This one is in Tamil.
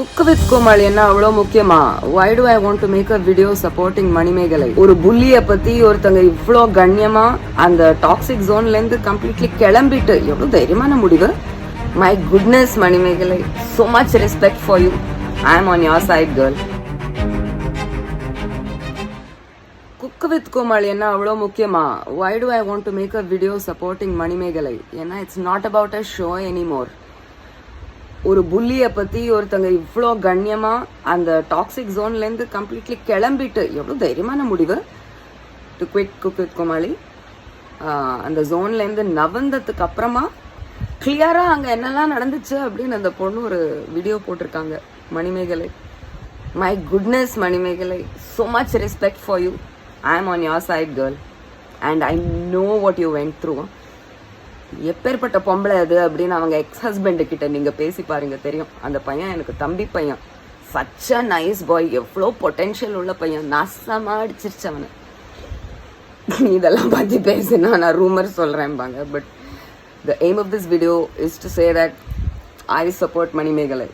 குக் வித் கோமாளி என்ன அவ்வளோ முக்கியமா? Why do I want to make a video supporting Manimegalai? ஒரு புள்ளிய பத்தி ஒருத்தங்க இவ்வளோ கண்ணியமா அந்த டாக்ஸிக் ஜோன்ல இருந்து கம்ப்ளீட்லி கிளம்பிட்டு எவ்வளோ தைரியமான முடிவு? My goodness Manimegalai so much respect for you I am on your side girl Cook with Komali என்ன அவ்வளோ முக்கியமா? Why do I want to make a video supporting Manimegalai? ஏன்னா it's not about a show anymore ஒரு புள்ளிய பத்தி ஒருத்தங்க இவ்வளோ கண்ணியமா அந்த டாக்ஸிக் ஜோன்ல இருந்து கம்ப்ளீட்லி கிளம்பிட்டு எவ்வளோ தைரியமான முடிவு? To quit Cook with Komali. அந்த ஜோன்ல இருந்து நவந்ததுக்கு அப்புறமா கிளியரா அங்க என்னெல்லாம் நடந்துச்சு அப்படின்னு அந்த பொண்ணு ஒரு வீடியோ போட்டிருக்காங்க Manimegalai. My goodness Manimegalai. So much respect for you I am on your side girl and I know what you went through எப்பேற்பட்ட பொம்பளை அது அப்படின்னு அவங்க எக்ஸ் ஹஸ்பண்ட் கிட்ட நீங்க பேசி பாருங்க தெரியும். அந்த பையன் எனக்கு தம்பி பையன். சச் அ நைஸ் பாய் எவ்வளோ பொட்டென்ஷியல் உள்ள பையன். நாசமா அடிச்சிருச்சு அவனை. நீ இதெல்லாம் பத்தி பேசினா நான் rumour சொல்றேன்பாங்க. But the aim of this video is to say that I support Manimegalai